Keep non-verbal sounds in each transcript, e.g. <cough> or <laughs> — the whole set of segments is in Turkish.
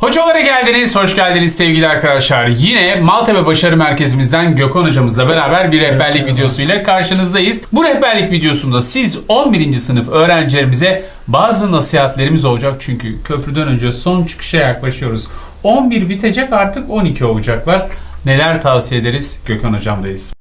Hocalara geldiniz, hoş geldiniz sevgili arkadaşlar. Yine Maltepe Başarı Merkezimizden Gökhan hocamızla beraber bir rehberlik videosuyla karşınızdayız. Bu rehberlik videosunda siz 11. sınıf öğrencilerimize bazı nasihatlerimiz olacak. Çünkü köprüden önce son çıkışa yaklaşıyoruz. 11 bitecek artık 12 olacaklar. Neler tavsiye ederiz? Gökhan hocamdayız.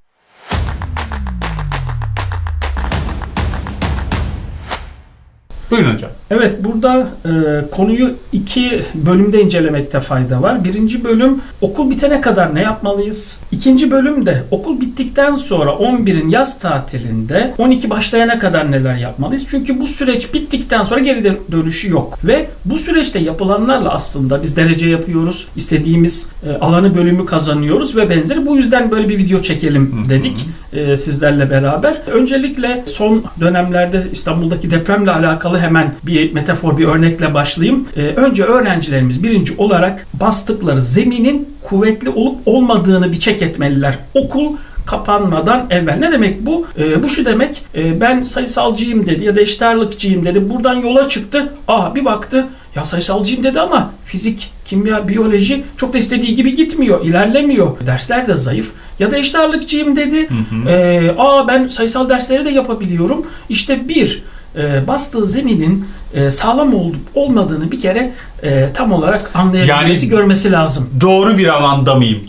Buyurun hocam. Evet burada e, konuyu iki bölümde incelemekte fayda var. Birinci bölüm okul bitene kadar ne yapmalıyız? İkinci bölüm de okul bittikten sonra 11'in yaz tatilinde 12 başlayana kadar neler yapmalıyız? Çünkü bu süreç bittikten sonra geri dön- dönüşü yok. Ve bu süreçte yapılanlarla aslında biz derece yapıyoruz. istediğimiz e, alanı bölümü kazanıyoruz ve benzeri. Bu yüzden böyle bir video çekelim dedik e, sizlerle beraber. Öncelikle son dönemlerde İstanbul'daki depremle alakalı hemen bir metafor, bir örnekle başlayayım. E, önce öğrencilerimiz birinci olarak bastıkları zeminin kuvvetli olup olmadığını bir çek etmeliler. Okul kapanmadan evvel. Ne demek bu? E, bu şu demek e, ben sayısalcıyım dedi ya da eşit ağırlıkçıyım dedi. Buradan yola çıktı. Aa bir baktı ya sayısalcıyım dedi ama fizik, kimya, biyoloji çok da istediği gibi gitmiyor, ilerlemiyor. Dersler de zayıf. Ya da eşit ağırlıkçıyım dedi. E, aa ben sayısal dersleri de yapabiliyorum. İşte bir e, bastığı zeminin e, sağlam olup olmadığını bir kere e, tam olarak anlayabilmesi, Yani- görmesi lazım. Doğru bir alanda mıyım?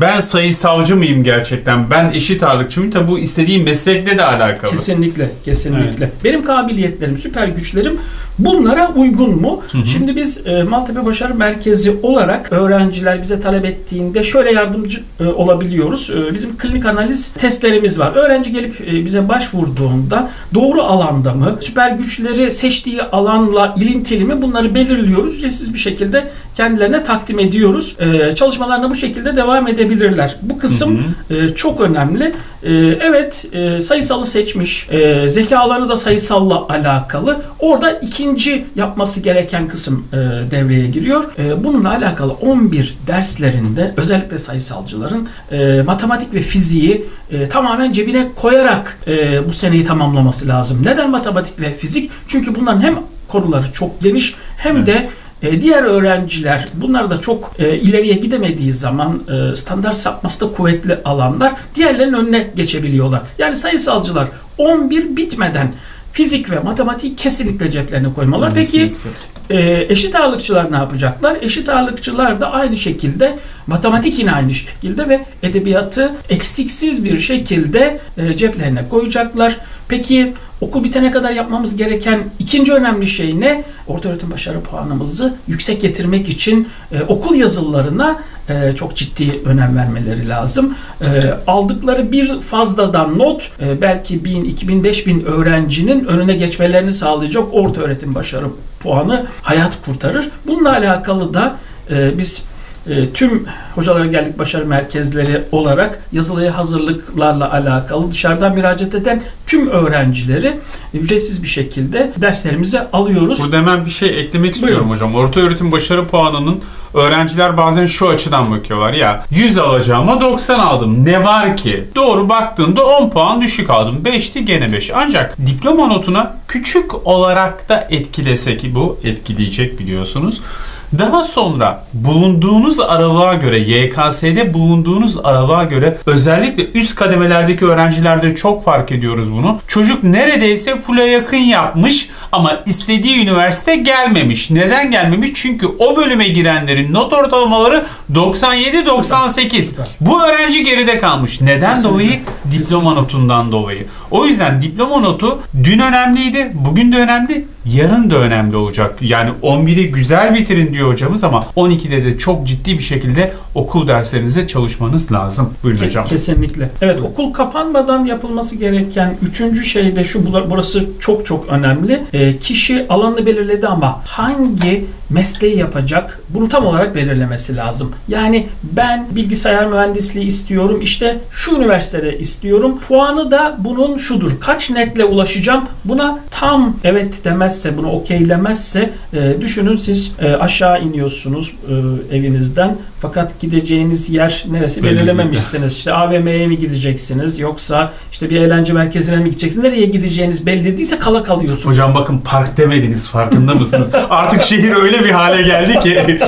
ben sayısalcı mıyım gerçekten? Ben eşit ağırlıkçı mıyım? Tabi bu istediğim meslekle de alakalı. Kesinlikle, kesinlikle. Benim kabiliyetlerim, süper güçlerim bunlara uygun mu? Şimdi biz e, Maltepe Başarı Merkezi olarak öğrenciler bize talep ettiğinde şöyle yardımcı e, olabiliyoruz. E, bizim klinik analiz testlerimiz var. Öğrenci gelip e, bize başvurduğunda doğru alanda mı, süper güçleri seçtiği alanla ilintili mi bunları belirliyoruz. Ücretsiz bir şekilde kendilerine takdim ediyoruz. E, çalışmalarına bu şekilde devam edebilirler. Bu kısım e, çok önemli. E, evet e, sayısalı seçmiş. E, zeka alanı da sayısalla alakalı. Orada ikinci yapması gereken kısım e, devreye giriyor. E, bununla alakalı 11 derslerinde özellikle sayısalcıların e, matematik ve fiziği e, tamamen cebine koyarak e, bu seneyi tamamlaması lazım. Neden matematik ve fizik? Çünkü bunların hem konuları çok geniş hem de e, diğer öğrenciler bunlar da çok e, ileriye gidemediği zaman e, standart sapması da kuvvetli alanlar diğerlerinin önüne geçebiliyorlar. Yani sayısalcılar 11 bitmeden fizik ve matematik kesinlikle ceplerine koymalar. Peki e, eşit ağırlıkçılar ne yapacaklar? Eşit ağırlıkçılar da aynı şekilde matematik yine aynı şekilde ve edebiyatı eksiksiz bir şekilde e, ceplerine koyacaklar. Peki okul bitene kadar yapmamız gereken ikinci önemli şey ne? Orta öğretim başarı puanımızı yüksek getirmek için e, okul yazılarına e, çok ciddi önem vermeleri lazım. E, aldıkları bir fazladan not e, belki 1000, 2000, 5000 öğrencinin önüne geçmelerini sağlayacak orta öğretim başarı puanı hayat kurtarır. Bununla alakalı da e, biz e, tüm hocalara geldik başarı merkezleri olarak yazılıya hazırlıklarla alakalı dışarıdan müracaat eden tüm öğrencileri ücretsiz bir şekilde derslerimize alıyoruz. Burada hemen bir şey eklemek istiyorum Buyurun. hocam. Orta öğretim başarı puanının öğrenciler bazen şu açıdan bakıyorlar. Ya 100 alacağıma 90 aldım. Ne var ki? Doğru baktığında 10 puan düşük aldım. 5'ti gene 5. Ancak diploma notuna küçük olarak da etkilese ki bu etkileyecek biliyorsunuz. Daha sonra bulunduğunuz aralığa göre YKS'de bulunduğunuz aralığa göre özellikle üst kademelerdeki öğrencilerde çok fark ediyoruz bunu. Çocuk neredeyse full'e yakın yapmış ama istediği üniversite gelmemiş. Neden gelmemiş? Çünkü o bölüme girenlerin not ortalamaları 97-98. Süper. Bu öğrenci geride kalmış. Neden Kesinlikle. dolayı? Diploma notundan dolayı. O yüzden diploma notu dün önemliydi, bugün de önemli, yarın da önemli olacak. Yani 11'i güzel bitirin diyor hocamız ama 12'de de çok ciddi bir şekilde okul derslerinize çalışmanız lazım. Buyurun Ke- hocam. Kesinlikle. Evet okul kapanmadan yapılması gereken üçüncü şey de şu burası çok çok önemli. Ee, kişi alanını belirledi ama hangi mesleği yapacak bunu tam olarak belirlemesi lazım. Yani ben bilgisayar mühendisliği istiyorum işte şu üniversitede istiyorum. Puanı da bunun şudur. Kaç netle ulaşacağım? Buna tam evet demez vermezse, bunu okeylemezse e, düşünün siz e, aşağı iniyorsunuz e, evinizden fakat gideceğiniz yer neresi Belli belirlememişsiniz. İşte AVM'ye mi gideceksiniz yoksa işte bir eğlence merkezine mi gideceksiniz? Nereye gideceğiniz belli değilse kala kalıyorsunuz. Hocam bakın park demediniz farkında mısınız? <laughs> Artık şehir öyle bir hale geldi ki.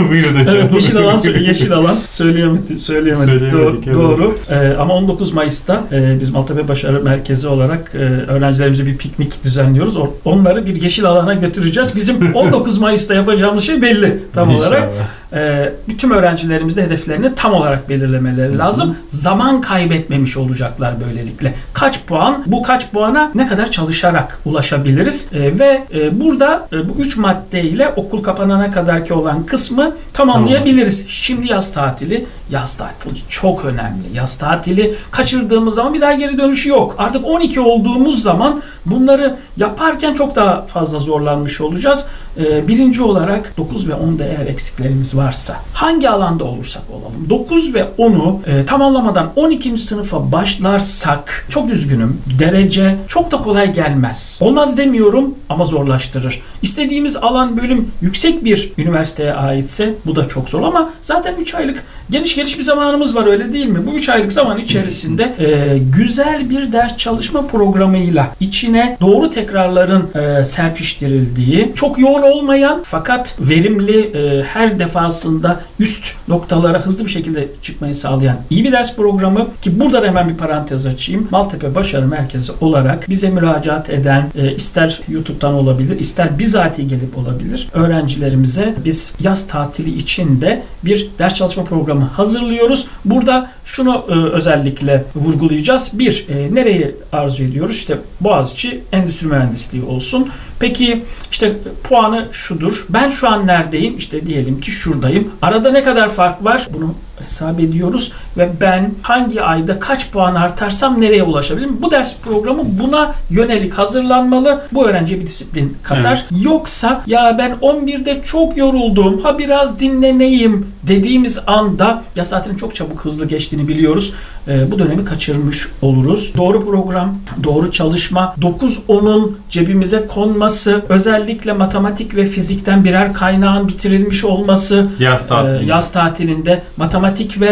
<laughs> Buyurun hocam. Evet, yeşil alan <laughs> yeşil alan söyleyemedi söyleyemedik, Söyleyemedik, doğru, evet. doğru. Ee, ama 19 Mayıs'ta e, biz Maltepe Başarı Merkezi olarak e, öğrencilerimize bir piknik düzenliyoruz. Onları bir yeşil alana götüreceğiz. Bizim 19 Mayıs'ta yapacağımız şey belli tam İnşallah. Olarak. E, bütün öğrencilerimiz de hedeflerini tam olarak belirlemeleri lazım. Zaman kaybetmemiş olacaklar böylelikle. Kaç puan, bu kaç puana ne kadar çalışarak ulaşabiliriz? E, ve e, burada e, bu üç madde ile okul kapanana kadarki olan kısmı tamamlayabiliriz. Şimdi yaz tatili, yaz tatili çok önemli. Yaz tatili kaçırdığımız zaman bir daha geri dönüşü yok. Artık 12 olduğumuz zaman bunları yaparken çok daha fazla zorlanmış olacağız. E, birinci olarak 9 ve 10'da eğer eksiklerimiz varsa hangi alanda olursak olalım 9 ve 10'u e, tamamlamadan 12. sınıfa başlarsak çok üzgünüm derece çok da kolay gelmez. Olmaz demiyorum ama zorlaştırır. İstediğimiz alan bölüm yüksek bir üniversiteye aitse bu da çok zor ama zaten 3 aylık geniş geniş bir zamanımız var öyle değil mi? Bu 3 aylık zaman içerisinde e, güzel bir ders çalışma programıyla içine doğru tekrarların e, serpiştirildiği, çok yoğun olmayan fakat verimli e, her defasında üst noktalara hızlı bir şekilde çıkmayı sağlayan iyi bir ders programı ki burada da hemen bir parantez açayım. Maltepe Başarı Merkezi olarak bize müracaat eden e, ister YouTube'dan olabilir, ister bizatihi gelip olabilir öğrencilerimize biz yaz tatili için de bir ders çalışma programı hazırlıyoruz. Burada şunu e, özellikle vurgulayacağız. Bir, e, nereyi arzu ediyoruz? İşte Boğaziçi Endüstri Mühendisliği olsun. Peki işte puanı şudur. Ben şu an neredeyim? İşte diyelim ki şuradayım. Arada ne kadar fark var? Bunu hesap ediyoruz ve ben hangi ayda kaç puan artarsam nereye ulaşabilirim? Bu ders programı buna yönelik hazırlanmalı. Bu öğrenciye bir disiplin katar. Yoksa ya ben 11'de çok yoruldum. Ha biraz dinleneyim dediğimiz anda ya zaten çok çabuk hızlı geçtiğini biliyoruz. Ee, bu dönemi kaçırmış oluruz. Doğru program, doğru çalışma, 9-10'un cebimize konması, özellikle matematik ve fizikten birer kaynağın bitirilmiş olması, Yaz ee, tatili. yaz tatilinde matematik ve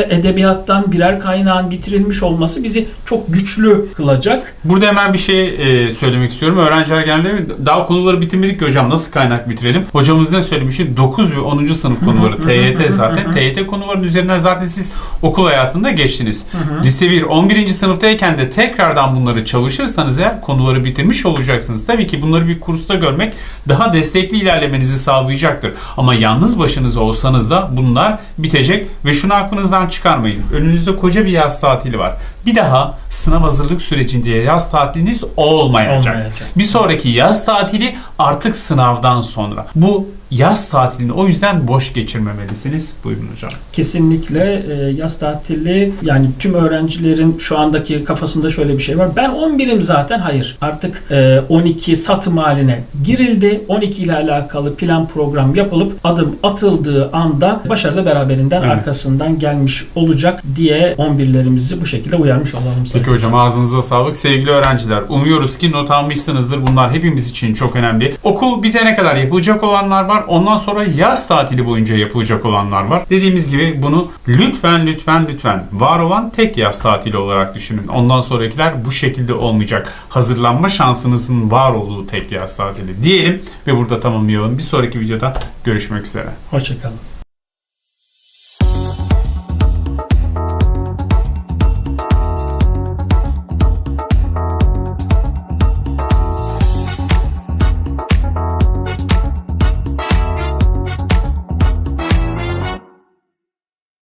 edebiyattan birer kaynağın bitirilmiş olması bizi çok güçlü kılacak. Burada hemen bir şey e, söylemek istiyorum. Öğrenciler geldi. Daha konuları bitirmedik ki hocam. Nasıl kaynak bitirelim? Hocamız ne söylemişti? 9 ve 10. sınıf konuları. TYT zaten. TYT konularının üzerinden zaten siz okul hayatında geçtiniz. Lise 1, 11. sınıftayken de tekrardan bunları çalışırsanız eğer konuları bitirmiş olacaksınız. Tabii ki bunları bir kursta görmek daha destekli ilerlemenizi sağlayacaktır. Ama yalnız başınıza olsanız da bunlar bitecek ve şunu aklınızdan çıkarmayın. Önünüzde koca bir yaz tatili var. Bir daha sınav hazırlık sürecinde yaz tatiliniz olmayacak. Olmayacak. Bir sonraki yaz tatili artık sınavdan sonra. Bu yaz tatilini o yüzden boş geçirmemelisiniz. Buyurun hocam. Kesinlikle e, yaz tatili yani tüm öğrencilerin şu andaki kafasında şöyle bir şey var. Ben 11'im zaten. Hayır. Artık e, 12 satım haline girildi. 12 ile alakalı plan program yapılıp adım atıldığı anda başarı da beraberinden Evet. arkasından gelmiş olacak diye 11'lerimizi bu şekilde uyarmış olalım. Peki hocam ağzınıza sağlık. Sevgili öğrenciler umuyoruz ki not almışsınızdır. Bunlar hepimiz için çok önemli. Okul bitene kadar yapılacak olanlar var. Ondan sonra yaz tatili boyunca yapılacak olanlar var. Dediğimiz gibi bunu lütfen lütfen lütfen var olan tek yaz tatili olarak düşünün. Ondan sonrakiler bu şekilde olmayacak. Hazırlanma şansınızın var olduğu tek yaz tatili diyelim ve burada tamamlayalım. Bir sonraki videoda görüşmek üzere. Hoşçakalın.